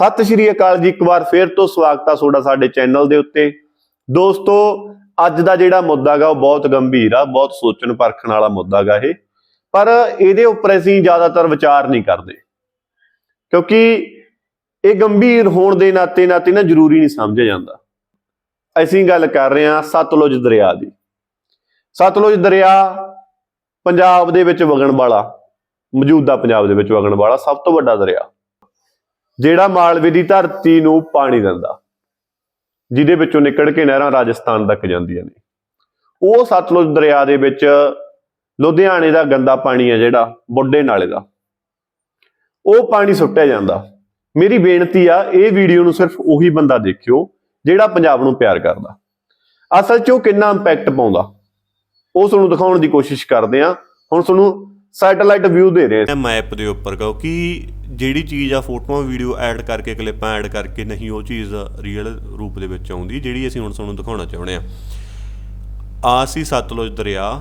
ਸਤਿ ਸ਼੍ਰੀ ਅਕਾਲ ਜੀ, ਇੱਕ ਵਾਰ ਫੇਰ ਤੋਂ ਸਵਾਗਤ ਆ ਤੁਹਾਡਾ ਸਾਡੇ ਚੈਨਲ ਦੇ ਉੱਤੇ। ਦੋਸਤੋ, ਅੱਜ ਦਾ ਜਿਹੜਾ ਮੁੱਦਾ ਗਾ, ਉਹ ਬਹੁਤ ਗੰਭੀਰ ਆ, ਬਹੁਤ ਸੋਚਣ ਪਰਖਣ ਵਾਲਾ ਮੁੱਦਾ ਗਾ ਇਹ। ਪਰ ਇਹਦੇ ਉੱਪਰ ਅਸੀਂ ਜ਼ਿਆਦਾਤਰ ਵਿਚਾਰ ਨਹੀਂ ਕਰਦੇ। ਕਿਉਂਕਿ ਇਹ ਗੰਭੀਰ ਹੋਣ ਦੇ ਨਾਤੇ ਨਾਤੇ ਨਾ ਜ਼ਰੂਰੀ ਨਹੀਂ ਸਮਝਿਆ ਜਾਂਦਾ। ਅਸੀਂ ਗੱਲ ਕਰ ਰਹੇ ਹਾਂ ਸਤਲੁਜ ਦਰਿਆ ਦੀ। ਸਤਲੁਜ ਦਰਿਆ ਪੰਜਾਬ ਦੇ ਵਿੱਚ ਵਗਣ ਵਾਲਾ, ਮੌਜੂਦਾ ਪੰਜਾਬ ਦੇ ਵਿੱਚ ਵਗਣ ਵਾਲਾ ਸਭ ਤੋਂ ਵੱਡਾ ਦਰਿਆ। ਜਿਹੜਾ ਮਾਲਵੇ ਦੀ ਧਰਤੀ ਨੂੰ ਪਾਣੀ ਦਿੰਦਾ, ਜਿਹਦੇ ਵਿੱਚੋਂ ਨਿਕਲ ਕੇ ਨਹਿਰਾਂ ਰਾਜਸਥਾਨ ਤੱਕ ਜਾਂਦੀਆਂ ਨੇ। ਉਹ ਸਤਲੁਜ ਦਰਿਆ ਦੇ ਵਿੱਚ ਲੁਧਿਆਣੇ ਦਾ ਗੰਦਾ ਪਾਣੀ ਹੈ ਜਿਹੜਾ, ਬੁੱਢੇ ਨਾਲੇ ਦਾ। ਉਹ ਪਾਣੀ ਸੁੱਟਿਆ ਜਾਂਦਾ। ਮੇਰੀ ਬੇਨਤੀ ਆ, ਇਹ ਵੀਡੀਓ ਨੂੰ ਸਿਰਫ ਉਹੀ ਬੰਦਾ ਦੇਖਿਓ, ਜਿਹੜਾ ਪੰਜਾਬ ਨੂੰ ਪਿਆਰ ਕਰਦਾ। ਅਸਲ 'ਚ ਉਹ ਕਿੰਨਾ ਇੰਪੈਕਟ ਪਾਉਂਦਾ। ਉਹ ਤੁਹਾਨੂੰ ਦਿਖਾਉਣ ਦੀ ਕੋਸ਼ਿਸ਼ ਕਰਦੇ ਆ। ਹੁਣ ਤੁਹਾਨੂੰ ਸੈਟੇਲਾਈਟ ਵਿਊ ਦੇ ਰਹੇ ਹਾਂ ਮੈਪ ਦੇ ਉੱਪਰ ਕਿਉਂਕਿ ਜਿਹੜੀ ਚੀਜ਼ ਆ ਫੋਟੋਆਂ ਵੀਡੀਓ ਐਡ ਕਰਕੇ ਕਲਿੱਪਾਂ ਐਡ ਕਰਕੇ ਨਹੀਂ ਉਹ ਚੀਜ਼ ਰੀਅਲ ਰੂਪ ਦੇ ਵਿੱਚ ਆਉਂਦੀ ਜਿਹੜੀ ਅਸੀਂ ਹੁਣ ਤੁਹਾਨੂੰ ਦਿਖਾਉਣਾ ਚਾਹੁੰਦੇ ਆ। ਆ ਸੀ ਸਤਲੁਜ ਦਰਿਆ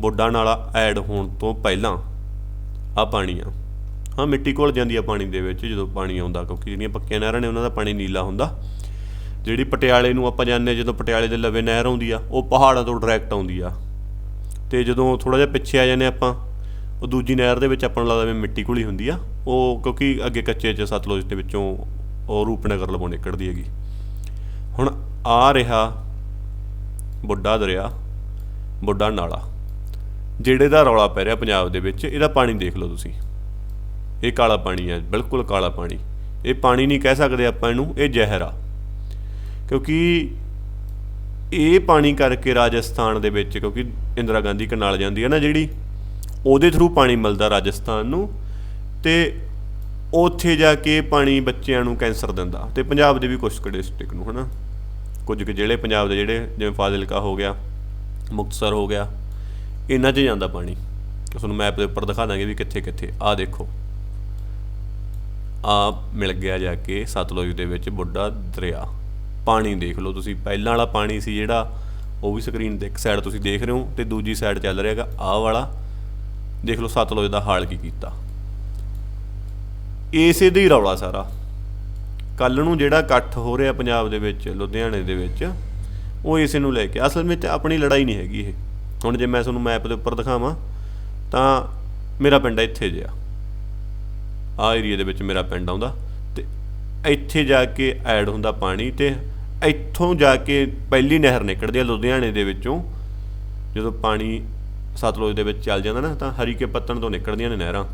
ਬੁੱਢਾ ਨਾਲਾ ਐਡ ਹੋਣ ਤੋਂ ਪਹਿਲਾਂ ਆ ਪਾਣੀ ਆ ਹਾਂ ਮਿੱਟੀ ਘੁਲ ਜਾਂਦੀ ਆ ਪਾਣੀ ਦੇ ਵਿੱਚ ਜਦੋਂ ਪਾਣੀ ਆਉਂਦਾ ਕਿਉਂਕਿ ਜਿਹੜੀਆਂ ਪੱਕੀਆਂ ਨਹਿਰਾਂ ਨੇ ਉਹਨਾਂ ਦਾ ਪਾਣੀ ਨੀਲਾ ਹੁੰਦਾ। ਜਿਹੜੀ ਪਟਿਆਲੇ ਨੂੰ ਆਪਾਂ ਜਾਂਦੇ ਹਾਂ, ਜਦੋਂ ਪਟਿਆਲੇ ਦੇ ਲਵੇ ਨਹਿਰ ਆਉਂਦੀ ਆ ਉਹ ਪਹਾੜਾਂ ਤੋਂ ਡਾਇਰੈਕਟ ਆਉਂਦੀ ਆ। ਤੇ ਜਦੋਂ ਥੋੜਾ ਜਿਹਾ ਪਿੱਛੇ ਆ ਜਾਂਦੇ ਆਪਾਂ ਉਹ ਦੂਜੀ ਨਹਿਰ ਦੇ ਵਿੱਚ ਆਪਾਂ ਨੂੰ ਲੱਗਦਾ ਵੀ ਮਿੱਟੀ ਘੁਲੀ ਹੁੰਦੀ ਆ। ਉਹ ਕਿਉਂਕਿ ਅੱਗੇ ਕੱਚੇ ਚ ਸਤਲੁਜ ਦੇ ਵਿੱਚੋਂ ਉਹ ਰੂਪਨਗਰ ਲਵੋਂ ਨਿਕਲਦੀ ਹੈਗੀ। ਹੁਣ ਆ ਰਿਹਾ ਬੁੱਢਾ ਦਰਿਆ, ਬੁੱਢਾ ਨਾਲਾ। ਜਿਹੜੇ ਦਾ ਰੌਲਾ ਪੈ ਰਿਹਾ ਪੰਜਾਬ ਦੇ ਵਿੱਚ, ਇਹਦਾ ਪਾਣੀ ਦੇਖ ਲਓ ਤੁਸੀਂ। ਇਹ ਕਾਲਾ ਪਾਣੀ ਹੈ ਬਿਲਕੁਲ ਕਾਲਾ ਪਾਣੀ। ਇਹ ਪਾਣੀ ਨਹੀਂ ਕਹਿ ਸਕਦੇ ਆਪਾਂ ਇਹਨੂੰ, ਇਹ ਜ਼ਹਿਰ ਆ। ਕਿਉਂਕਿ ਇਹ ਪਾਣੀ ਕਰਕੇ ਰਾਜਸਥਾਨ ਦੇ ਵਿੱਚ, ਕਿਉਂਕਿ ਇੰਦਰਾ ਗਾਂਧੀ ਕਨਾਲ ਜਾਂਦੀ ਹੈ ਨਾ ਜਿਹੜੀ ਉਹਦੇ ਥਰੂ ਪਾਣੀ ਮਿਲਦਾ ਰਾਜਸਥਾਨ ਨੂੰ ਤੇ ਉੱਥੇ ਜਾ ਕੇ ਪਾਣੀ ਬੱਚਿਆਂ ਨੂੰ ਕੈਂਸਰ ਦਿੰਦਾ ਤੇ ਪੰਜਾਬ ਦੇ ਵੀ ਕੁਝ ਕੁ ਡਿਸਟ੍ਰਿਕਟ ਨੂੰ, ਹਨਾ? ਕੁਝ ਕੁ ਜ਼ਿਲ੍ਹੇ ਪੰਜਾਬ ਦੇ ਜਿਹੜੇ, ਜਿਵੇਂ ਫਾਜ਼ਿਲਕਾ ਹੋ ਗਿਆ, ਮੁਕਤਸਰ ਹੋ ਗਿਆ, ਇਹਨਾਂ 'ਚ ਜਾਂਦਾ ਪਾਣੀ। ਤੁਹਾਨੂੰ ਮੈਪ ਦੇ ਉੱਪਰ ਦਿਖਾ ਦਾਂਗੇ ਵੀ ਕਿੱਥੇ ਕਿੱਥੇ। ਆ ਦੇਖੋ। ਆ ਮਿਲ ਗਿਆ ਜਾ ਕੇ ਸਤਲੁਜ ਦੇ ਵਿੱਚ ਬੁੱਢਾ ਦਰਿਆ। ਪਾਣੀ ਦੇਖ ਲਓ ਤੁਸੀਂ, ਪਹਿਲਾਂ ਵਾਲਾ ਪਾਣੀ ਸੀ ਜਿਹੜਾ, ਉਹ ਵੀ ਸਕਰੀਨ ਤੇ ਇੱਕ ਸਾਈਡ ਤੁਸੀਂ ਦੇਖ ਰਹੇ ਹੋ ਤੇ ਦੂਜੀ ਸਾਈਡ ਚੱਲ ਰਿਹਾ ਹੈਗਾ, ਆਹ ਵਾਲਾ। ਦੇਖ ਲਓ ਸਤਲੁਜ ਦਾ ਹਾਲ ਕੀ ਕੀਤਾ। ਇਸੇ ਦਾ ਹੀ ਰੌਲਾ ਸਾਰਾ। ਕੱਲ ਨੂੰ ਜਿਹੜਾ ਇਕੱਠ ਹੋ ਰਿਹਾ ਪੰਜਾਬ ਦੇ ਵਿੱਚ, ਲੁਧਿਆਣੇ ਦੇ ਵਿੱਚ, ਉਹ ਇਸੇ ਨੂੰ ਲੈ ਕੇ, ਅਸਲ ਵਿੱਚ ਆਪਣੀ ਲੜਾਈ ਨਹੀਂ ਹੈਗੀ ਇਹ। ਹੁਣ ਜੇ ਮੈਂ ਤੁਹਾਨੂੰ ਮੈਪ ਦੇ ਉੱਪਰ ਦਿਖਾਵਾਂ, ਤਾਂ ਮੇਰਾ ਪਿੰਡ ਇੱਥੇ ਜਿਆ ਆ ਏਰੀਆ ਦੇ ਵਿੱਚ ਮੇਰਾ ਪਿੰਡ ਆਉਂਦਾ, ਤੇ ਇੱਥੇ ਜਾ ਕੇ ਐਡ ਹੁੰਦਾ ਪਾਣੀ, ਤੇ ਇੱਥੋਂ ਜਾ ਕੇ ਪਹਿਲੀ ਨਹਿਰ ਨਿਕਲਦੀ ਆ ਲੁਧਿਆਣੇ ਦੇ ਵਿੱਚੋਂ, ਜਦੋਂ ਪਾਣੀ ਸਤਲੁਜ ਦੇ ਵਿੱਚ ਚੱਲ ਜਾਂਦਾ ਨਾ, ਤਾਂ ਹਰੀਕੇ ਪੱਤਣ ਤੋਂ ਨਿਕਲਦੀਆਂ ਨੇ ਨਹਿਰਾਂ।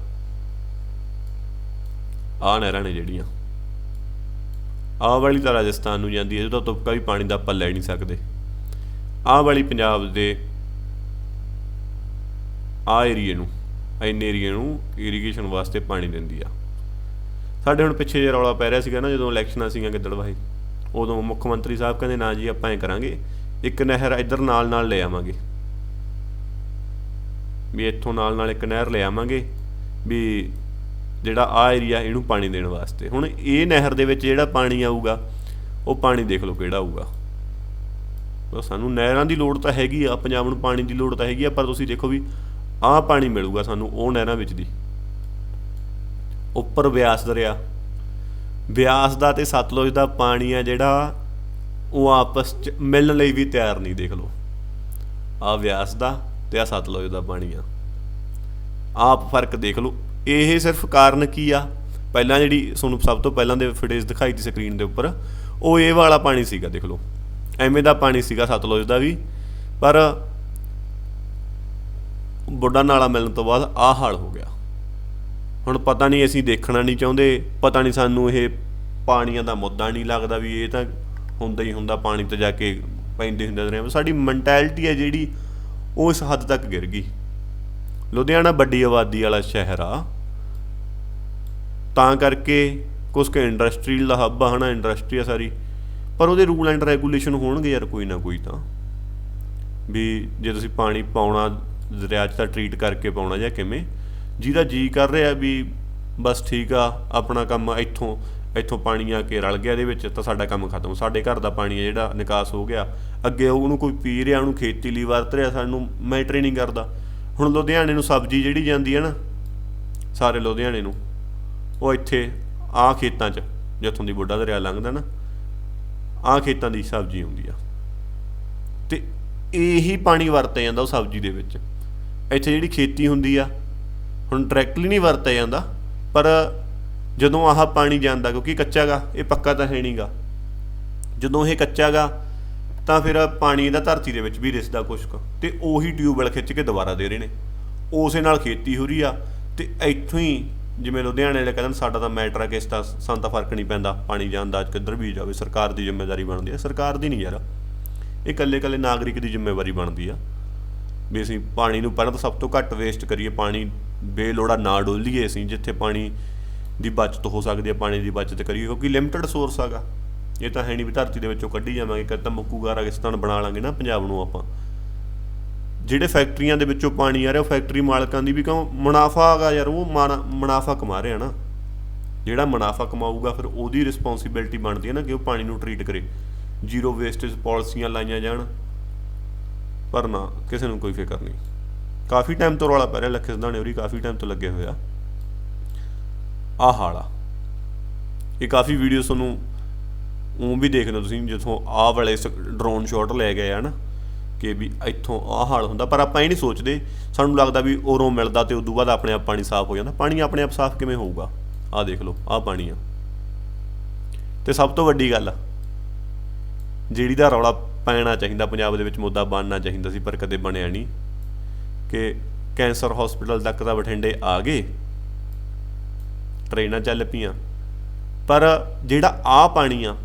ਆਹ ਨਹਿਰਾਂ ਨੇ ਜਿਹੜੀਆਂ। ਆਹ ਵਾਲੀ ਤਾਂ ਰਾਜਸਥਾਨ ਨੂੰ ਜਾਂਦੀ ਹੈ ਜਿਹਦਾ ਤੁਪਕਾ ਵੀ ਪਾਣੀ ਦਾ ਆਪਾਂ ਲੈ ਨਹੀਂ ਸਕਦੇ। ਆ ਵਾਲੀ ਪੰਜਾਬ ਦੇ ਆ ਏਰੀਏ ਨੂੰ ਇੰਨ ਏਰੀਏ ਨੂੰ ਇਰੀਗੇਸ਼ਨ ਵਾਸਤੇ ਪਾਣੀ ਦਿੰਦੀ ਆ। ਸਾਡੇ ਹੁਣ ਪਿੱਛੇ ਜੇ ਰੌਲਾ ਪੈ ਰਿਹਾ ਸੀਗਾ ਨਾ, ਜਦੋਂ ਇਲੈਕਸ਼ਨਾਂ ਸੀਗੀਆਂ ਗਿੱਦੜਵਾਹੀ ਉਦੋਂ ਮੁੱਖ ਮੰਤਰੀ ਸਾਹਿਬ ਕਹਿੰਦੇ, ਨਾ ਜੀ, ਆਪਾਂ ਐ ਕਰਾਂਗੇ, ਇੱਕ ਨਹਿਰ ਇੱਧਰ ਨਾਲ ਨਾਲ ਲੈ ਆਵਾਂਗੇ। ਵੀ ਇੱਥੋਂ ਨਾਲ ਨਾਲ ਇੱਕ ਨਹਿਰ ਲੈ ਆਵਾਂਗੇ ਵੀ ਜਿਹੜਾ ਆ ਏਰੀਆ ਇਹਨੂੰ ਪਾਣੀ ਦੇਣ ਵਾਸਤੇ। ਹੁਣ ਇਹ ਨਹਿਰ ਦੇ ਵਿੱਚ ਜਿਹੜਾ ਪਾਣੀ ਆਊਗਾ, ਉਹ ਪਾਣੀ ਦੇਖ ਲਓ ਕਿਹੜਾ ਆਊਗਾ। ਤਾਂ ਸਾਨੂੰ ਨਹਿਰਾਂ ਦੀ ਲੋੜ ਤਾਂ ਹੈਗੀ ਆ, ਪੰਜਾਬ ਨੂੰ ਪਾਣੀ ਦੀ ਲੋੜ ਤਾਂ ਹੈਗੀ ਆ, ਪਰ ਤੁਸੀਂ ਦੇਖੋ ਵੀ ਆਹ ਪਾਣੀ ਮਿਲੂਗਾ ਸਾਨੂੰ ਉਹ ਨਹਿਰਾਂ ਵਿੱਚ ਦੀ। ਉੱਪਰ ਬਿਆਸ ਦਰਿਆ। ਬਿਆਸ ਦਾ ਤੇ ਸਤਲੁਜ ਦਾ ਪਾਣੀ ਆ ਜਿਹੜਾ ਉਹ ਆਪਸ ਚ ਮਿਲਣ ਲਈ ਵੀ ਤਿਆਰ ਨਹੀਂ, ਦੇਖ ਲਓ। ਆ ਬਿਆਸ ਦਾ ਤੇ ਆ ਸਤਲੁਜ ਦਾ ਪਾਣੀ ਆ। ਆਪ ਫ਼ਰਕ ਦੇਖ ਲਓ। ਇਹ ਸਿਰਫ ਕਾਰਨ ਕੀ ਆ? ਪਹਿਲਾਂ ਜਿਹੜੀ ਤੁਹਾਨੂੰ ਸਭ ਤੋਂ ਪਹਿਲਾਂ ਦੇ ਫੁਟੇਜ ਦਿਖਾਈ ਦੀ ਸਕਰੀਨ ਦੇ ਉੱਪਰ, ਉਹ ਇਹ ਵਾਲਾ ਪਾਣੀ ਸੀਗਾ, ਦੇਖ ਲਓ। ਐਵੇਂ ਦਾ ਪਾਣੀ ਸੀਗਾ ਸਤਲੁਜ ਦਾ ਵੀ। ਪਰ ਬੁੱਢਾ ਨਾਲਾ ਮਿਲਣ ਤੋਂ ਬਾਅਦ ਆਹ ਹਾਲ ਹੋ ਗਿਆ। ਹੁਣ ਪਤਾ ਨਹੀਂ ਅਸੀਂ ਦੇਖਣਾ ਨਹੀਂ ਚਾਹੁੰਦੇ, ਪਤਾ ਨਹੀਂ ਸਾਨੂੰ ਇਹ ਪਾਣੀਆਂ ਦਾ ਮੁੱਦਾ ਨਹੀਂ ਲੱਗਦਾ ਵੀ ਇਹ ਤਾਂ ਹੁੰਦਾ ਹੀ ਹੁੰਦਾ, ਪਾਣੀ ਤੇ ਜਾ ਕੇ ਪੈਂਦੇ ਹੁੰਦੇ ਰਹੇ ਸਾਡੀ ਮੈਂਟੈਲਿਟੀ ਹੈ ਜਿਹੜੀ ਉਹ ਇਸ ਹੱਦ ਤੱਕ ਗਿਰ ਗਈ। ਲੁਧਿਆਣਾ ਵੱਡੀ ਆਬਾਦੀ ਵਾਲਾ ਸ਼ਹਿਰ ਆ। ਤਾਂ ਕਰਕੇ ਕੁਝ ਕੁ ਇੰਡਸਟਰੀਅਲ ਦਾ ਹੱਬ ਆ ਹਨਾ ਇੰਡਸਟਰੀ ਆ ਸਾਰੀ। ਪਰ ਉਹਦੇ ਰੂਲ ਐਂਡ ਰੈਗੂਲੇਸ਼ਨ ਹੋਣਗੇ ਯਾਰ ਕੋਈ ਨਾ ਕੋਈ ਤਾਂ। ਵੀ ਜੇ ਤੁਸੀਂ ਪਾਣੀ ਪਾਉਣਾ, ਦਰਿਆ 'ਚ ਤਾਂ ਟਰੀਟ ਕਰਕੇ ਪਾਉਣਾ ਜਾਂ ਕਿਵੇਂ। ਜਿਹਦਾ ਜੀ ਕਰ ਰਿਹਾ ਵੀ ਬਸ ਠੀਕ ਆ, ਆਪਣਾ ਕੰਮ ਇੱਥੋਂ। ਇੱਥੋਂ ਪਾਣੀ ਆ ਕੇ ਰਲ ਗਿਆ ਇਹਦੇ ਵਿੱਚ, ਤਾਂ ਸਾਡਾ ਕੰਮ ਖਤਮ। ਸਾਡੇ ਘਰ ਦਾ ਪਾਣੀ ਹੈ ਜਿਹੜਾ ਨਿਕਾਸ ਹੋ ਗਿਆ। ਅੱਗੇ ਉਹਨੂੰ ਕੋਈ ਪੀ ਰਿਹਾ ਉਹਨੂੰ ਖੇਤੀ ਲਈ ਵਰਤ ਰਿਹਾ, ਸਾਨੂੰ ਮੈਟਰ ਹੀ ਨਹੀਂ ਕਰਦਾ। ਹੁਣ ਲੁਧਿਆਣੇ ਨੂੰ ਸਬਜ਼ੀ ਜਿਹੜੀ ਜਾਂਦੀ ਹੈ ਨਾ, ਸਾਰੇ ਲੁਧਿਆਣੇ ਨੂੰ, ਉਹ ਇੱਥੇ ਆ ਖੇਤਾਂ 'ਚ, ਜਿੱਥੋਂ ਦੀ ਬੁੱਢਾ ਦਰਿਆ ਲੰਘਦਾ ਨਾ, ਆ ਖੇਤਾਂ ਦੀ ਸਬਜ਼ੀ ਆਉਂਦੀ ਆ। ਤੇ ਇਹੀ ਪਾਣੀ ਵਰਤਿਆ ਜਾਂਦਾ ਉਹ ਸਬਜ਼ੀ ਦੇ ਵਿੱਚ। ਇੱਥੇ ਜਿਹੜੀ ਖੇਤੀ ਹੁੰਦੀ ਆ, ਹੁਣ ਡਾਇਰੈਕਟਲੀ ਨਹੀਂ ਵਰਤਿਆ ਜਾਂਦਾ, ਪਰ ਜਦੋਂ ਆਹ ਪਾਣੀ ਜਾਂਦਾ ਕਿਉਂਕਿ ਕੱਚਾ ਗਾ ਇਹ ਪੱਕਾ ਤਾਂ ਹੈ ਨਹੀਂਗਾ। ਜਦੋਂ ਇਹ ਕੱਚਾ ਗਾ ਤਾਂ ਫਿਰ ਪਾਣੀ ਦਾ ਧਰਤੀ ਦੇ ਵਿੱਚ ਵੀ ਰਿਸਦਾ ਕੁਛ ਕੁ। ਤੇ ਉਹੀ ਟਿਊਬਵੈਲ ਖਿੱਚ ਕੇ ਦੁਬਾਰਾ ਦੇ ਰਹੇ ਨੇ। ਉਸੇ ਨਾਲ ਖੇਤੀ ਹੋ ਰਹੀ ਆ ਤੇ ਇੱਥੋਂ ਹੀ ਜਿਵੇਂ ਲੁਧਿਆਣੇ ਵਾਲੇ ਕਹਿੰਦੇ ਨੇ, ਸਾਡਾ ਤਾਂ ਮੈਟਰ ਆ ਕਿਸ ਇਸ ਸਾਨੂੰ ਤਾਂ ਫ਼ਰਕ ਨਹੀਂ ਪੈਂਦਾ ਪਾਣੀ ਜਾਂਦਾ ਅੱਜ ਕਿੱਧਰ ਵੀ ਜਾਵੇ ਸਰਕਾਰ ਦੀ ਜ਼ਿੰਮੇਵਾਰੀ ਬਣਦੀ ਆ। ਸਰਕਾਰ ਦੀ ਨਹੀਂ ਯਾਰ। ਇਹ ਇਕੱਲੇ ਇਕੱਲੇ ਨਾਗਰਿਕ ਦੀ ਜ਼ਿੰਮੇਵਾਰੀ ਬਣਦੀ ਆ। ਵੀ ਅਸੀਂ ਪਾਣੀ ਨੂੰ ਪਹਿਲਾਂ ਤਾਂ ਸਭ ਤੋਂ ਘੱਟ ਵੇਸਟ ਕਰੀਏ ਪਾਣੀ ਬੇਲੋੜਾ ਨਾ ਡੋਲੀਏ ਅਸੀਂ ਜਿੱਥੇ ਪਾਣੀ ਦੀ ਬਚਤ ਹੋ ਸਕਦੀ ਹੈ, ਪਾਣੀ ਦੀ ਬਚਤ ਕਰੀਏ, ਕਿਉਂਕਿ ਲਿਮਟਿਡ ਸੋਰਸ ਹੈਗਾ। ਇਹ ਤਾਂ ਹੈ ਨਹੀਂ ਵੀ ਧਰਤੀ ਦੇ ਵਿੱਚੋਂ ਕੱਢੀ ਜਾਵਾਂਗੇ ਕਦ ਤਾਂ ਮੁੱਕੂਗਾ ਰਾਜਸਥਾਨ ਬਣਾ ਲਾਂਗੇ ਨਾ ਪੰਜਾਬ ਨੂੰ ਆਪਾਂ। ਜਿਹੜੇ ਫੈਕਟਰੀਆਂ ਦੇ ਵਿੱਚੋਂ ਪਾਣੀ ਆ ਰਿਹਾ, ਉਹ ਫੈਕਟਰੀ ਮਾਲਕਾਂ ਦੀ ਵੀ ਕਿਉਂ ਮੁਨਾਫਾ ਹੈਗਾ ਯਾਰ, ਉਹ ਮਾਣਾ- ਮੁਨਾਫਾ ਕਮਾ ਰਿਹਾ ਨਾ। ਜਿਹੜਾ ਮੁਨਾਫਾ ਕਮਾਊਗਾ, ਫਿਰ ਉਹਦੀ ਰਿਸਪੌਂਸਿਬਿਲਟੀ ਬਣਦੀ ਹੈ ਨਾ ਕਿ ਉਹ ਪਾਣੀ ਨੂੰ ਟਰੀਟ ਕਰੇ। ਜ਼ੀਰੋ ਵੇਸਟੇਜ ਪਾਲਿਸੀਆਂ ਲਾਈਆਂ ਜਾਣ, ਪਰ ਨਾ, ਕਿਸੇ ਨੂੰ ਕੋਈ ਫਿਕਰ ਨਹੀਂ। ਕਾਫੀ ਟਾਈਮ ਤੋਂ ਰੌਲਾ ਪੈ ਰਿਹਾ, ਲੱਖੇ ਸਿਧਾਣੇ ਹੋਰੀ ਕਾਫੀ ਟਾਈਮ ਤੋਂ ਲੱਗੇ ਹੋਇਆ ਆਹ ਹਾਲਾ ਇਹ ਕਾਫੀ ਵੀਡੀਓ ਤੁਹਾਨੂੰ ਉਹ ਵੀ ਦੇਖ ਲਓ ਤੁਸੀਂ, ਜਿੱਥੋਂ ਆਹ ਵਾਲੇ ਡਰੋਨ ਸ਼ਾਟ ਲੈ ਗਏ ਆ ਨਾ, ਕਿ ਵੀ ਇੱਥੋਂ ਆਹ ਹਾਲ ਹੁੰਦਾ। ਪਰ ਆਪਾਂ ਇਹ ਨਹੀਂ ਸੋਚਦੇ, ਸਾਨੂੰ ਲੱਗਦਾ ਵੀ ਉਰੋਂ ਮਿਲਦਾ ਤੇ ਉਦੋਂ ਬਾਅਦ ਆਪਣੇ ਆਪ ਪਾਣੀ ਸਾਫ਼ ਹੋ ਜਾਂਦਾ। ਪਾਣੀ ਆਪਣੇ ਆਪ ਸਾਫ਼ ਕਿਵੇਂ ਹੋਊਗਾ? ਆਹ ਦੇਖ ਲਓ, ਆਹ ਪਾਣੀ ਆ। ਤੇ ਸਭ ਤੋਂ ਵੱਡੀ ਗੱਲ ਜਿਹੜੀ ਦਾ ਰੌਲਾ ਪੈਣਾ ਚਾਹੀਦਾ, ਪੰਜਾਬ ਦੇ ਵਿੱਚ ਮੁੱਦਾ ਬਣਨਾ ਚਾਹੀਦਾ ਸੀ, ਪਰ ਕਦੇ ਬਣਿਆ ਨਹੀਂ, ਕਿ ਕੈਂਸਰ ਹਸਪੀਟਲ ਤੱਕ ਤਾਂ ਬਠਿੰਡੇ ਆ ਗਏ। ਟ੍ਰੇਨਾਂ ਚੱਲ ਪਈਆਂ। ਪਰ ਜਿਹੜਾ ਆ ਪਾਣੀ ਆ,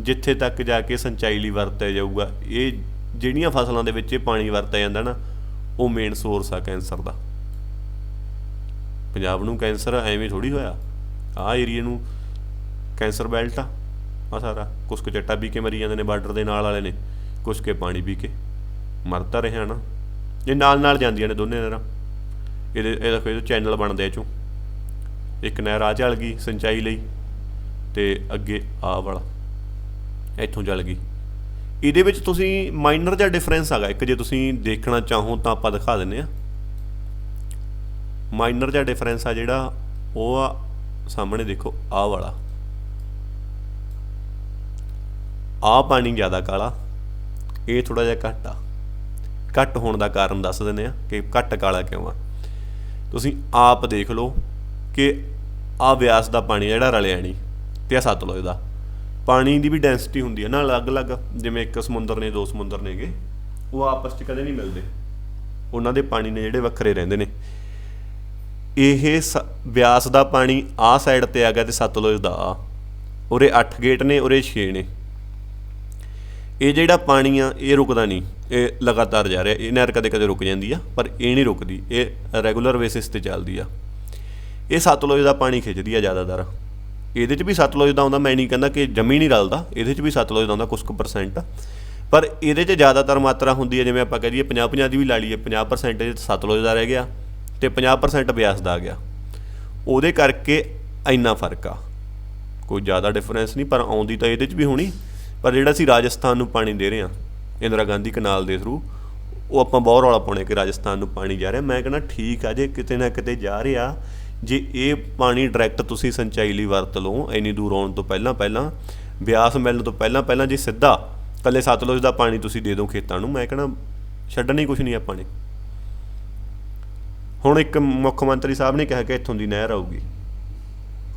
ਜਿੱਥੇ ਤੱਕ ਜਾ ਕੇ ਸਿੰਚਾਈ ਲਈ ਵਰਤਿਆ ਜਾਊਗਾ, ਇਹ ਜਿਹੜੀਆਂ ਫਸਲਾਂ ਦੇ ਵਿੱਚ ਇਹ ਪਾਣੀ ਵਰਤਿਆ ਜਾਂਦਾ ਨਾ, ਉਹ ਮੇਨ ਸੋਰਸ ਆ ਕੈਂਸਰ ਦਾ। ਪੰਜਾਬ ਨੂੰ ਕੈਂਸਰ ਐਵੇਂ ਥੋੜੀ ਹੋਇਆ। ਆ ਏਰੀਆ ਨੂੰ ਕੈਂਸਰ ਬੈਲਟ ਆ ਆ ਸਾਰਾ। ਕੁਛ ਕੁ ਚੱਟਾ ਪੀ ਕੇ ਮਰੀ ਜਾਂਦੇ ਨੇ, ਬਾਰਡਰ ਦੇ ਨਾਲ ਵਾਲੇ ਨੇ, ਕੁਛ ਕੇ ਪਾਣੀ ਪੀ ਕੇ। ਮਰ ਰਿਹਾ ਨਾ। ਇਹ ਨਾਲ ਨਾਲ ਜਾਂਦੀਆਂ ਨੇ ਦੋਨੇ ਨਹਿਰਾਂ ਇਹਦੇ ਇਹਦਾ ਫਿਰ ਚੈਨਲ ਬਣਦੇ ਆ ਚੋਂ। ਇੱਕ ਨਹਿਰ ਆ ਚੱਲ ਗਈ ਸਿੰਚਾਈ ਲਈ ਤੇ ਅੱਗੇ ਆ ਵਾਲਾ, ਇੱਥੋਂ ਚੱਲ ਗਈ। ਇਹਦੇ ਵਿੱਚ ਤੁਸੀਂ ਮਾਈਨਰ ਜਿਹਾ ਡਿਫਰੈਂਸ ਹੈਗਾ, ਇੱਕ ਜੇ ਤੁਸੀਂ ਦੇਖਣਾ ਚਾਹੋ ਤਾਂ ਆਪਾਂ ਦਿਖਾ ਦਿੰਨੇ ਆ ਮਾਈਨਰ ਜਿਹਾ ਡਿਫਰੈਂਸ ਆ ਜਿਹੜਾ, ਉਹ ਆ ਸਾਹਮਣੇ ਦੇਖੋ, ਆ ਵਾਲਾ। ਆ ਪਾਣੀ ਜ਼ਿਆਦਾ ਕਾਲਾ, ਇਹ ਥੋੜਾ ਜਿਹਾ ਘੱਟ ਆ। ਘੱਟ ਹੋਣ ਦਾ ਕਾਰਨ ਦੱਸ ਦਿੰਦੇ ਆ ਕਿ ਘੱਟ ਕਾਲਾ ਕਿਉਂ ਆ। ਤੁਸੀਂ ਆਪ ਦੇਖ ਲਓ ਕਿ ਆ ਵਿਆਸ ਦਾ ਪਾਣੀ ਜਿਹੜਾ ਰਲਿਆ ਨਹੀਂ ਤੇ ਆ ਸਤਲੁਜ ਦਾ। ਪਾਣੀ ਦੀ ਵੀ ਡੈਂਸਿਟੀ ਹੁੰਦੀ ਹੈ ਨਾ ਅਲੱਗ-ਅਲੱਗ, ਜਿਵੇਂ ਇੱਕ ਸਮੁੰਦਰ ਨੇ ਦੋ ਸਮੁੰਦਰ ਨੇਗੇ, ਉਹ ਆਪਸ 'ਚ ਕਦੇ ਨਹੀਂ ਮਿਲਦੇ। ਉਹਨਾਂ ਦੇ ਪਾਣੀ ਨੇ ਜਿਹੜੇ ਵੱਖਰੇ ਰਹਿੰਦੇ ਨੇ। ਇਹ ਸ- ਦਾ ਪਾਣੀ ਆਹ ਸਾਈਡ ਤੇ ਆ ਗਿਆ ਤੇ ਸਤਲੁਜ ਦਾ ਆ। ਉਰੇ 8 ਗੇਟ ਨੇ, ਉਰੇ 6 ਨੇ। ਇਹ ਜਿਹੜਾ ਪਾਣੀ ਆ, ਇਹ ਰੁਕਦਾ ਨਹੀਂ। ਇਹ ਲਗਾਤਾਰ ਜਾ ਰਿਹਾ। ਇਹ ਨਹਿਰ ਕਦੇ ਕਦੇ ਰੁਕ ਜਾਂਦੀ ਆ, ਪਰ ਇਹ ਨਹੀਂ ਰੁਕਦੀ। ਇਹ ਰੈਗੂਲਰ ਬੇਸਿਸ ਤੇ ਚੱਲਦੀ ਆ। ਇਹ ਸਤਲੁਜ ਦਾ ਪਾਣੀ ਖਿੱਚਦੀ ਆ ਜ਼ਿਆਦਾਤਰ। ਇਹਦੇ 'ਚ ਵੀ ਸਤਲੁਜ ਦਾ ਆਉਂਦਾ, ਮੈਂ ਨਹੀਂ ਕਹਿੰਦਾ ਕਿ ਜਮੀ ਨਹੀਂ ਰਲਦਾ, ਇਹਦੇ 'ਚ ਵੀ ਸਤਲੁਜ ਦਾ ਆਉਂਦਾ ਕੁਝ ਕੁ ਪਰਸੈਂਟ ਪਰ ਇਹਦੇ 'ਚ ਜ਼ਿਆਦਾਤਰ ਮਾਤਰਾ ਹੁੰਦੀ ਹੈ ਜਿਵੇਂ ਆਪਾਂ ਕਹਿ ਦਈਏ 50 50 ਦੀ ਵੀ ਲਾ ਲਈਏ 50% ਇਹ ਸਤਲੁਜ ਦਾ ਰਹਿ ਗਿਆ ਤੇ 50% ਬਿਆਸ ਦਾ ਆ ਗਿਆ। ਉਹਦੇ ਕਰਕੇ ਇੰਨਾ ਫ਼ਰਕ ਆ। ਕੋਈ ਜ਼ਿਆਦਾ ਡਿਫਰੈਂਸ ਨਹੀਂ, ਪਰ ਆਉਂਦੀ ਤਾਂ ਇਹਦੇ 'ਚ ਵੀ ਹੋਣੀ। ਪਰ ਜਿਹੜਾ ਅਸੀਂ ਰਾਜਸਥਾਨ ਨੂੰ ਪਾਣੀ ਦੇ ਰਹੇ ਹਾਂ ਇੰਦਰਾ ਗਾਂਧੀ ਕਨਾਲ ਦੇ ਥਰੂ ਉਹ ਆਪਾਂ ਬਹੁਤ ਰੌਲਾ ਪਾਉਣੇ ਕਿ ਰਾਜਸਥਾਨ ਨੂੰ ਪਾਣੀ ਜਾ ਰਿਹਾ। ਮੈਂ ਕਹਿੰਦਾ ਠੀਕ ਆ, ਜੇ ਕਿਤੇ ਨਾ ਕਿਤੇ ਜਾ ਰਿਹਾ ਜੇ ਇਹ ਪਾਣੀ ਡਾਇਰੈਕਟ ਤੁਸੀਂ ਸਿੰਚਾਈ ਲਈ ਵਰਤ ਲਓ, ਇੰਨੀ ਦੂਰ ਆਉਣ ਤੋਂ ਪਹਿਲਾਂ ਪਹਿਲਾਂ, ਬਿਆਸ ਮਿਲਣ ਤੋਂ ਪਹਿਲਾਂ ਪਹਿਲਾਂ ਜੇ ਸਿੱਧਾ ਕੱਲੇ ਸਤਲੁਜ ਦਾ ਪਾਣੀ ਤੁਸੀਂ ਦੇ ਦਿਓ ਖੇਤਾਂ ਨੂੰ, ਮੈਂ ਕਹਿੰਦਾ ਛੱਡਣਾ ਹੀ ਕੁਝ ਨਹੀਂ ਆਪਾਂ ਨੇ ਹੁਣ ਇੱਕ ਮੁੱਖ ਮੰਤਰੀ ਸਾਹਿਬ ਨੇ ਕਿਹਾ ਕਿ ਇੱਥੋਂ ਦੀ ਨਹਿਰ ਆਊਗੀ।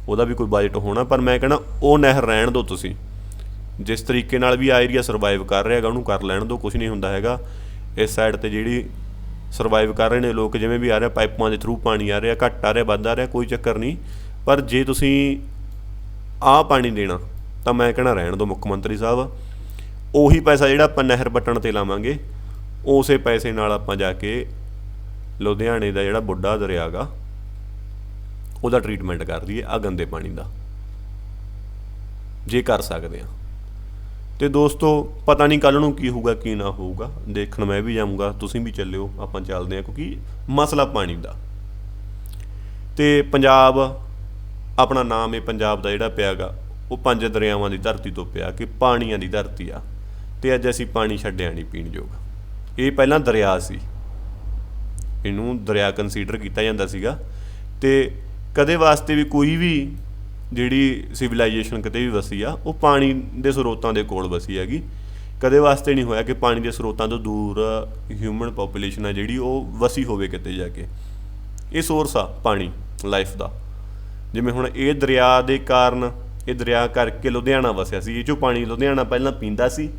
ਉਹਦਾ ਵੀ ਕੋਈ ਬਜਟ ਹੋਣਾ, ਪਰ ਮੈਂ ਕਹਿੰਦਾ ਉਹ ਨਹਿਰ ਰਹਿਣ ਦਿਓ ਤੁਸੀਂ। ਜਿਸ ਤਰੀਕੇ ਨਾਲ ਵੀ ਆ ਏਰੀਆ ਸਰਵਾਈਵ ਕਰ ਰਿਹਾ ਹੈਗਾ, ਉਹਨੂੰ ਕਰ ਲੈਣ ਦਿਓ ਕੁਝ ਨਹੀਂ ਹੁੰਦਾ ਹੈਗਾ। ਇਸ ਸਾਈਡ ਤੇ ਜਿਹੜੀ ਸਰਵਾਈਵ ਕਰ ਰਹੇ ਨੇ ਲੋਕ, ਜਿਵੇਂ ਵੀ ਆ ਰਿਹਾ, ਪਾਈਪਾਂ ਦੇ ਥਰੂ ਪਾਣੀ ਆ ਰਿਹਾ, ਘੱਟ ਆ ਰਿਹਾ, ਵੱਧ ਆ ਰਿਹਾ, ਕੋਈ ਚੱਕਰ ਨਹੀਂ। ਪਰ ਜੇ ਤੁਸੀਂ ਆ ਪਾਣੀ ਦੇਣਾ, ਤਾਂ ਮੈਂ ਕਹਿਣਾ ਰਹਿਣ ਦਿਓ ਮੁੱਖ ਮੰਤਰੀ ਸਾਹਿਬ। ਉਹੀ ਪੈਸਾ ਜਿਹੜਾ ਆਪਾਂ ਨਹਿਰ ਪੱਟਣ ਤੇ ਲਾਵਾਂਗੇ, ਉਸੇ ਪੈਸੇ ਨਾਲ ਆਪਾਂ ਜਾ ਕੇ ਲੁਧਿਆਣੇ ਦਾ ਜਿਹੜਾ ਬੁੱਢਾ ਦਰਿਆ ਗਾ ਉਹਦਾ ਟ੍ਰੀਟਮੈਂਟ ਕਰ ਦਈਏ ਆ ਗੰਦੇ ਪਾਣੀ ਦਾ। ਜੇ ਕਰ ਸਕਦੇ ਆ ਤੇ ਦੋਸਤੋ, ਪਤਾ ਨਹੀਂ ਕੱਲ ਨੂੰ ਕੀ ਹੋਊਗਾ, ਕੀ ਨਾ ਹੋਊਗਾ। ਦੇਖਣ ਮੈਂ ਵੀ ਜਾਊਂਗਾ, ਤੁਸੀਂ ਵੀ ਚੱਲਿਓ, ਆਪਾਂ ਚੱਲਦੇ ਹਾਂ, ਕਿਉਂਕਿ ਮਸਲਾ ਪਾਣੀ ਦਾ। ਤੇ ਪੰਜਾਬ, ਆਪਣਾ ਨਾਮ ਇਹ ਪੰਜਾਬ ਦਾ ਜਿਹੜਾ ਪਿਆਗਾ, ਉਹ ਪੰਜ ਦਰਿਆਵਾਂ ਦੀ ਧਰਤੀ ਤੋਂ ਪਿਆ ਕਿ ਪਾਣੀਆਂ ਦੀ ਧਰਤੀ ਆ। ਤੇ ਅੱਜ ਅਸੀਂ ਪਾਣੀ ਛੱਡਿਆ ਨਹੀਂ ਪੀਣ ਯੋਗ। ਇਹ ਪਹਿਲਾਂ ਦਰਿਆ ਸੀ। ਇਹਨੂੰ ਦਰਿਆ ਕੰਸੀਡਰ ਕੀਤਾ ਜਾਂਦਾ ਸੀਗਾ। ਤੇ ਕਦੇ ਵਾਸਤੇ ਵੀ ਕੋਈ ਵੀ ਜਿਹੜੀ ਸਿਵਲਾਈਜੇਸ਼ਨ ਕਿਤੇ ਵੀ ਵਸੀ ਆ, ਉਹ ਪਾਣੀ ਦੇ ਸਰੋਤਾਂ ਦੇ ਕੋਲ ਵਸੀ ਹੈਗੀ। ਕਦੇ ਵਾਸਤੇ ਨਹੀਂ ਹੋਇਆ ਕਿ ਪਾਣੀ ਦੇ ਸਰੋਤਾਂ ਤੋਂ ਦੂਰ ਹਿਊਮਨ ਪੋਪੂਲੇਸ਼ਨ ਆ ਜਿਹੜੀ, ਉਹ ਵਸੀ ਹੋਵੇ ਕਿਤੇ ਜਾ ਕੇ। ਇਹ ਸੋਰਸ ਆ ਪਾਣੀ ਲਾਈਫ ਦਾ। ਜਿਵੇਂ ਹੁਣ ਇਹ ਦਰਿਆ ਦੇ ਕਾਰਨ, ਇਹ ਦਰਿਆ ਕਰਕੇ ਲੁਧਿਆਣਾ ਵਸਿਆ ਸੀ, ਇਹ ਚੋਂ ਪਾਣੀ ਲੁਧਿਆਣਾ ਪਹਿਲਾਂ ਪੀਂਦਾ ਸੀ,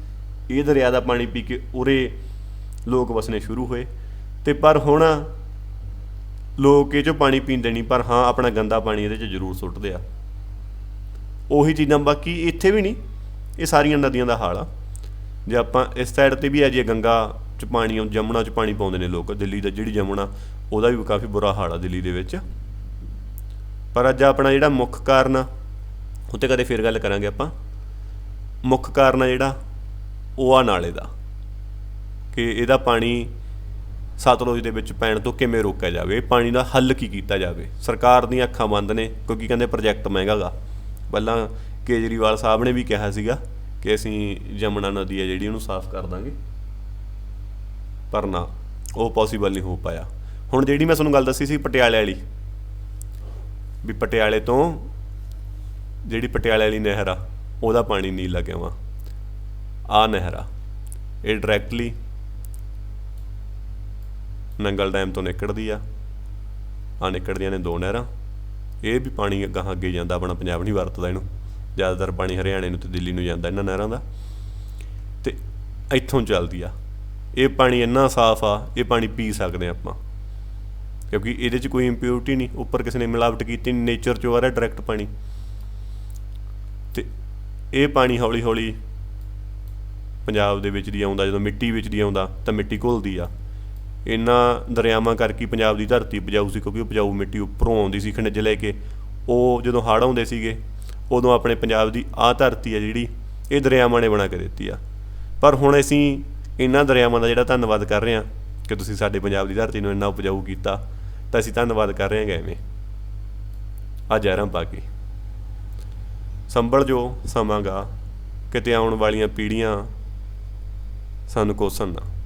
ਇਹ ਦਰਿਆ ਦਾ ਪਾਣੀ ਪੀ ਕੇ ਉਰੇ ਲੋਕ ਵਸਣੇ ਸ਼ੁਰੂ ਹੋਏ। ਤੇ ਪਰ ਹੁਣ ਲੋਕ ਇਹ ਚੋਂ ਪਾਣੀ ਪੀਂਦੇ ਨਹੀਂ, ਪਰ ਹਾਂ, ਆਪਣਾ ਗੰਦਾ ਪਾਣੀ ਇਹਦੇ 'ਚ ਜ਼ਰੂਰ ਸੁੱਟਦੇ ਆ। ਉਹੀ ਚੀਜ਼ਾਂ, ਬਾਕੀ ਇੱਥੇ ਵੀ ਨਹੀਂ। ਇਹ ਸਾਰੀਆਂ ਨਦੀਆਂ ਦਾ ਹਾਲ ਆ। ਜੇ ਆਪਾਂ ਇਸ ਸਾਈਡ ਤੇ ਵੀ ਆ, ਜੇ ਗੰਗਾ ਚ ਪਾਣੀ ਆਉਂ- ਜਮੁਨਾ ਚ ਪਾਣੀ ਪਾਉਂਦੇ ਨੇ ਲੋਕ, ਦਿੱਲੀ ਦਾ ਜਿਹੜੀ ਜਮੁਨਾ, ਉਹਦਾ ਵੀ ਕਾਫੀ ਬੁਰਾ ਹਾਲ ਆ ਦਿੱਲੀ ਦੇ ਵਿੱਚ। ਪਰ ਅੱਜ ਆਪਣਾ ਜਿਹੜਾ ਮੁੱਖ ਕਾਰਨ ਆ, ਉੱਤੇ ਕਦੇ ਫਿਰ ਗੱਲ ਕਰਾਂਗੇ ਆਪਾਂ। ਮੁੱਖ ਕਾਰਨ ਆ ਜਿਹੜਾ, ਉਹ ਆ ਨਾਲੇ ਦਾ। ਕਿ ਇਹਦਾ ਪਾਣੀ ਸਤਲੁਜ ਦੇ ਵਿੱਚ ਪੈਣ ਤੋਂ ਕਿਵੇਂ ਰੋਕਿਆ ਜਾਵੇ ਇਹ ਪਾਣੀ ਦਾ ਹੱਲ ਕੀ ਕੀਤਾ ਜਾਵੇ। ਸਰਕਾਰ ਦੀਆਂ ਅੱਖਾਂ ਬੰਦ ਨੇ, ਕਿਉਂਕਿ ਕਹਿੰਦੇ ਪ੍ਰੋਜੈਕਟ ਮਹਿੰਗਾ ਗਾ। ਪਹਿਲਾਂ ਕੇਜਰੀਵਾਲ ਸਾਹਿਬ ਨੇ ਵੀ ਕਿਹਾ ਸੀਗਾ ਕਿ ਅਸੀਂ ਜਮਨਾ ਨਦੀ ਹੈ ਜਿਹੜੀ ਉਹਨੂੰ ਸਾਫ਼ ਕਰ ਦਾਂਗੇ। ਪਰ ਨਾ, ਉਹ ਪੋਸੀਬਲ ਨਹੀਂ ਹੋ ਪਾਇਆ। ਹੁਣ ਜਿਹੜੀ ਮੈਂ ਤੁਹਾਨੂੰ ਗੱਲ ਦੱਸੀ ਸੀ ਪਟਿਆਲੇ ਵਾਲੀ, ਵੀ ਪਟਿਆਲੇ ਤੋਂ ਜਿਹੜੀ ਪਟਿਆਲੇ ਵਾਲੀ ਨਹਿਰ ਆ, ਉਹਦਾ ਪਾਣੀ ਨੀਲਾ ਕਿਉਂ ਆ ਆ ਨਹਿਰ ਆ, ਇਹ ਡਾਇਰੈਕਟਲੀ ਨੰਗਲ ਡੈਮ ਤੋਂ ਨਿਕਲਦੀ ਆ। ਆ ਨਿਕਲਦੀਆਂ ਨੇ ਦੋ ਨਹਿਰਾਂ। ਇਹ ਵੀ ਪਾਣੀ ਗਾਹਾਂ ਅੱਗੇ ਜਾਂਦਾ, ਆਪਣਾ ਪੰਜਾਬ ਨਹੀਂ ਵਰਤਦਾ ਇਹਨੂੰ। ਜ਼ਿਆਦਾਤਰ ਪਾਣੀ ਹਰਿਆਣੇ ਨੂੰ ਤੇ ਦਿੱਲੀ ਨੂੰ ਜਾਂਦਾ, ਇਹਨਾਂ ਨਹਿਰਾਂ ਦਾ। ਤੇ ਇੱਥੋਂ ਚੱਲਦੀ ਆ। ਇਹ ਪਾਣੀ ਇੰਨਾ ਸਾਫ਼ ਆ, ਇਹ ਪਾਣੀ ਪੀ ਸਕਦੇ ਆ ਆਪਾਂ। ਕਿਉਂਕਿ ਇਹਦੇ 'ਚ ਕੋਈ ਇੰਪਿਊਰਿਟੀ ਨਹੀਂ, ਉੱਪਰ ਕਿਸੇ ਨੇ ਮਿਲਾਵਟ ਕੀਤੀ ਨਹੀਂ ਨੇਚਰ 'ਚੋਂ ਆ ਰਿਹਾ ਡਾਇਰੈਕਟ ਪਾਣੀ। ਤੇ ਇਹ ਪਾਣੀ ਹੌਲੀ ਹੌਲੀ ਪੰਜਾਬ ਦੇ ਵਿੱਚ ਦੀ ਆਉਂਦਾ, ਜਦੋਂ ਮਿੱਟੀ ਵਿੱਚ ਦੀ ਆਉਂਦਾ, ਤਾਂ ਮਿੱਟੀ ਘੁਲਦੀ ਆ। ਇਹਨਾਂ ਦਰਿਆਵਾਂ ਕਰਕੇ ਪੰਜਾਬ ਦੀ ਧਰਤੀ ਉਪਜਾਊ ਸੀ, ਕਿਉਂਕਿ ਉਪਜਾਊ ਮਿੱਟੀ ਉੱਪਰੋਂ ਆਉਂਦੀ ਸੀ ਖਣਿਜ ਲੈ ਕੇ। ਉਹ ਜਦੋਂ ਹੜ੍ਹ ਆਉਂਦੇ ਸੀਗੇ, ਉਦੋਂ ਆਪਣੇ ਪੰਜਾਬ ਦੀ ਆਹ ਧਰਤੀ ਆ ਜਿਹੜੀ, ਇਹ ਦਰਿਆਵਾਂ ਨੇ ਬਣਾ ਕੇ ਦਿੱਤੀ ਆ। ਪਰ ਹੁਣ ਅਸੀਂ ਇਹਨਾਂ ਦਰਿਆਵਾਂ ਦਾ ਜਿਹੜਾ ਧੰਨਵਾਦ ਕਰ ਰਹੇ ਹਾਂ ਕਿ ਤੁਸੀਂ ਸਾਡੇ ਪੰਜਾਬ ਦੀ ਧਰਤੀ ਨੂੰ ਇੰਨਾ ਉਪਜਾਊ ਕੀਤਾ, ਤਾਂ ਅਸੀਂ ਧੰਨਵਾਦ ਕਰ ਰਹੇ ਹਾਂ ਐਵੇਂ। ਆ ਜ਼ਹਿਰਾਂ ਪਾ ਕੇ। ਸੰਭਲ ਜੋ ਸਮਾਂਗਾ ਕਿਤੇ ਆਉਣ ਵਾਲੀਆਂ ਪੀੜ੍ਹੀਆਂ ਸਾਨੂੰ ਕੋਸਣ ਨਾ।